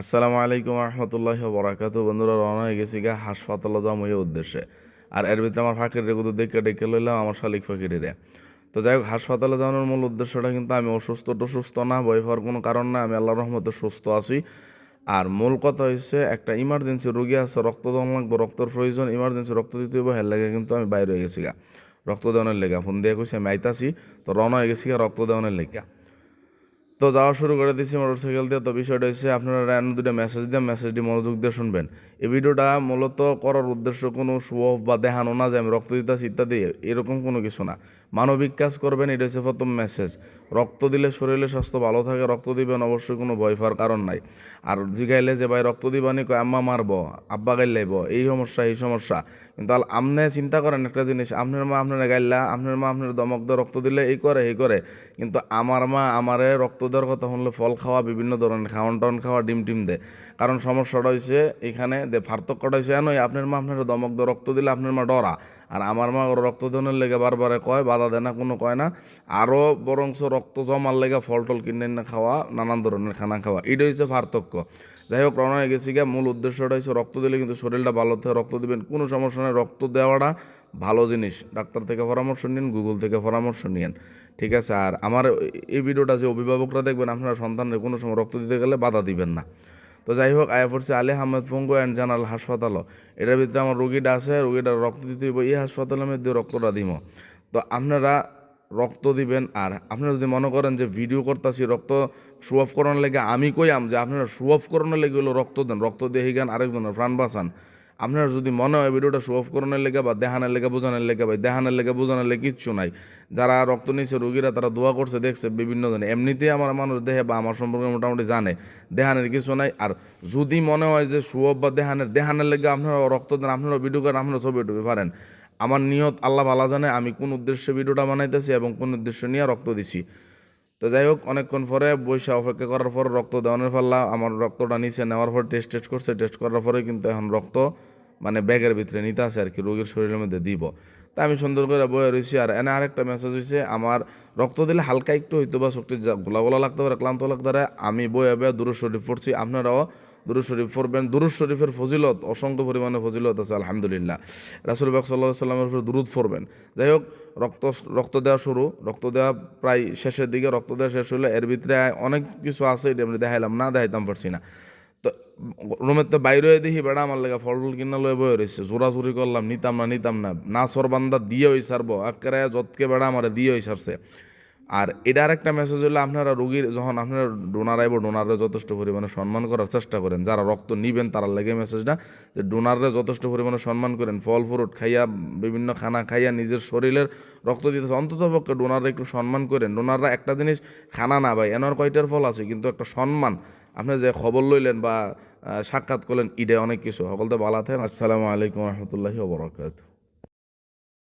আসসালামু আলাইকুম রহমতুল্লাহ বরাকাত বন্ধুরা, রওনা হয়ে গেছি গা হাসপাতালে যাম ওই উদ্দেশ্যে। আর এর ভিতরে আমার ফাঁকির রেগুতো দেখে ডেকে লইলাম আমার শালিক ফাঁকিরে তো যাই হোক, হাসপাতালে যাওয়ানোর মূল উদ্দেশ্যটা কিন্তু আমি অসুস্থ টসুস্থ না বই হওয়ার কোনো কারণ না, আমি আল্লাহ রহমতে সুস্থ আছি। আর মূল কথা হচ্ছে একটা ইমার্জেন্সি রোগী আছে, রক্ত দেওয়ান লাগবে, রক্তের প্রয়োজন ইমার্জেন্সি রক্ত দিতে হইব, হের লেগে কিন্তু আমি বাইরে হয়ে গেছি গা। রক্ত দেওয়ানের লেগা, ফোন দিয়ে কইছি, আমি আইতাছি। তো রওনা হয়ে গেছি গা রক্ত দেওয়ানের লেগা। তো যাওয়া শুরু করে দিয়েছি মোটরসাইকেল দিয়ে। তো বিষয়টা হচ্ছে আপনারা র্যান্ড দুটো মেসেজ দিয়ে মেসেজটি মনোযোগ দিয়ে শুনবেন। এই ভিডিওটা মূলত করার উদ্দেশ্য কোনো শো অফ বা দেখানো না যে আমি রক্ত দিতেছি ইত্যাদি, এরকম কোনো কিছু না। মানবিক কাজ করবেন, এটা হচ্ছে প্রথম মেসেজ রক্ত দিলে শরীরে স্বাস্থ্য ভালো থাকে, রক্ত দিবেন অবশ্যই কোনো ভয় পাওয়ার কারণ নাই। আর জিগাইলে যে, ভাই, রক্ত দিবানি, কয়, আম্মা মারবো, আব্বা গাইলাইব, এই সমস্যা এই সমস্যা। কিন্তু আমনে চিন্তা করেন একটা জিনিস, আপনার মা আপনার গাইলা, আপনার মা আপনার দমক দিয়ে রক্ত দিলে এই করে এই করে। কিন্তু আমার মা আমারে রক্ত দেওয়ার কথা শুনলে ফল খাওয়া, বিভিন্ন ধরনের খাওয়ান টাউন খাওয়া, ডিম টিম দে কারণ সমস্যাটা হয়েছে এখানে দে পার্থক্যটা হয়েছে এনই আপনার মা আপনার দমক দিয়ে, রক্ত দিলে আপনার মা ডরা। আর আমার মা রক্ত দেওয়ার লেগে বারবারে কয়, বাধা দেয় না, কোনো কয় না। আরও বরংস রক্ত জমার লেগে ফল টল কিনে না খাওয়া, নানান ধরনের খানা খাওয়া, এটা হচ্ছে পার্থক্য। যাই হোক, রওনা গেছি গিয়া, মূল উদ্দেশ্যটা হচ্ছে রক্ত দিলে কিন্তু শরীরটা ভালো থাকে, রক্ত দিবেন, কোনো সমস্যা নেই, রক্ত দেওয়াটা ভালো জিনিস, ডাক্তার থেকে পরামর্শ নিন, গুগল থেকে পরামর্শ নিন ঠিক আছে? আর আমার এই ভিডিওটা যে অভিভাবকরা দেখবেন, আপনারা সন্তানের কোনো সময় রক্ত দিতে গেলে বাধা দিবেন না। তো যাই হোক, আয়া পড়ছে আলী আহমেদ পঙ্গু অ্যান্ড জানাল হাসপাতালও। এটার ভিতরে আমার রোগীটা আছে, রোগীটা রক্ত দিতে হইব, এই হাসপাতালের মধ্যে রক্তটা দিব তো আপনারা রক্ত দিবেন, আর আপনারা যদি মনে করেন যে ভিডিও করতেছি, রক্ত শো অফ করানোর লেগে আমি কইয়াম যে আপনারা শো অফ করানোর লেগে হলো রক্ত দেন, রক্ত দিয়ে গান আরেকজনের প্রাণ বাঁচান। আপনার যদি মনে হয় ভিডিওটা শো অফ করানোর লেগে বা দেহানের লেগে, বোঝানোর লেগে বা দেহানের লেগে, বোঝানোর লেগে কিচ্ছু নাই। যারা রক্ত নিচ্ছে রোগীরা তারা দোয়া করছে, দেখছে বিভিন্ন ধরনের। এমনিতেই আমার মানুষ দেহে বা আমার সম্পর্কে মোটামুটি জানে, দেহানের কিছু নাই। আর যদি মনে হয় যে শো অফ বা দেহানের দেহানের লেগে আপনারা রক্ত দেন আপনারা ভিডিও করেন আপনারা ছবি টবি পারেন। আমার নিয়ত আল্লাহ ভালো জানে, আমি কোন উদ্দেশ্যে ভিডিওটা বানাইতেছি এবং কোন উদ্দেশ্য নিয়ে রক্ত দিছি। তো যাই হোক, অনেকক্ষণ পরে বৈশা অপেক্ষা করার পর রক্ত দেওয়ানোর ফলে আমার রক্তটা নিচে নেওয়ার পর টেস্ট টেস্ট করছে। টেস্ট করার পরে কিন্তু এখন রক্ত মানে ব্যাগের ভিতরে নিতে আছে আর কি, রোগীর শরীরের মধ্যে দিব। তা আমি সুন্দর করে বয়ে রয়েছি আর এনে আরেকটা মেসেজ হয়েছে আমার রক্ত দিলে হালকা একটু হয়তো বা শক্তি গোলা গোলা লাগতে পারে, ক্লান্ত লাগতে পারে, আমি বয়ে বয়ে দূর শরীর পড়ছি। আপনারাও দুরুদ শরীফ পড়বেন। দুরুদ শরীফের ফজিলত, অসংখ্য পরিমাণে ফজিলত আছে, আলহামদুলিল্লাহ। রাসুল বাক সাল্লাহ সাল্লামের উপর দুরুদ পড়বেন। যাই হোক, রক্ত রক্ত দেওয়া শুরু। রক্ত দেওয়া প্রায় শেষের দিকে রক্ত দেওয়া শেষ হলে এর ভিতরে অনেক কিছু আছে, এটা আমি দেখাইলাম। না দেখাইতাম, পারছি না। তো রুমের তো বাইরে দেখি, বেড়া আমার লেগে ফল টল কিনা লয়ে বয়ে রয়েছে জোরাজুরি করলাম, নিতাম না নিতাম না। না সরবান্দা দিয়ে ওই সারবো একেবারে যতকে বেড়া আমার দিয়ে ওই সারছে আর এটার একটা মেসেজ হলো, আপনারা রোগীর যখন আপনারা ডোনার আইব ডোনারে যথেষ্ট পরিমাণে সম্মান করার চেষ্টা করেন। যারা রক্ত নিবেন তারা লেগে মেসেজটা যে ডোনাররা যথেষ্ট পরিমাণে সম্মান করেন, ফল ফ্রুট খাইয়া, বিভিন্ন খানা খাইয়া নিজের শরীরের রক্ত দিতেছে। অন্তত পক্ষে ডোনাররা একটু সম্মান করেন। ডোনাররা একটা জিনিস খানা না ভাই, এনার কয়টার ফল আছে? কিন্তু একটা সম্মান। আপনি যে খবর লইলেন বা সাক্ষাৎ করলেন, ইডে অনেক কিছু। সকলতে ভালো থাকেন। আসসালামু আলাইকুম রহমতুল্লাহি ওবরাকাতু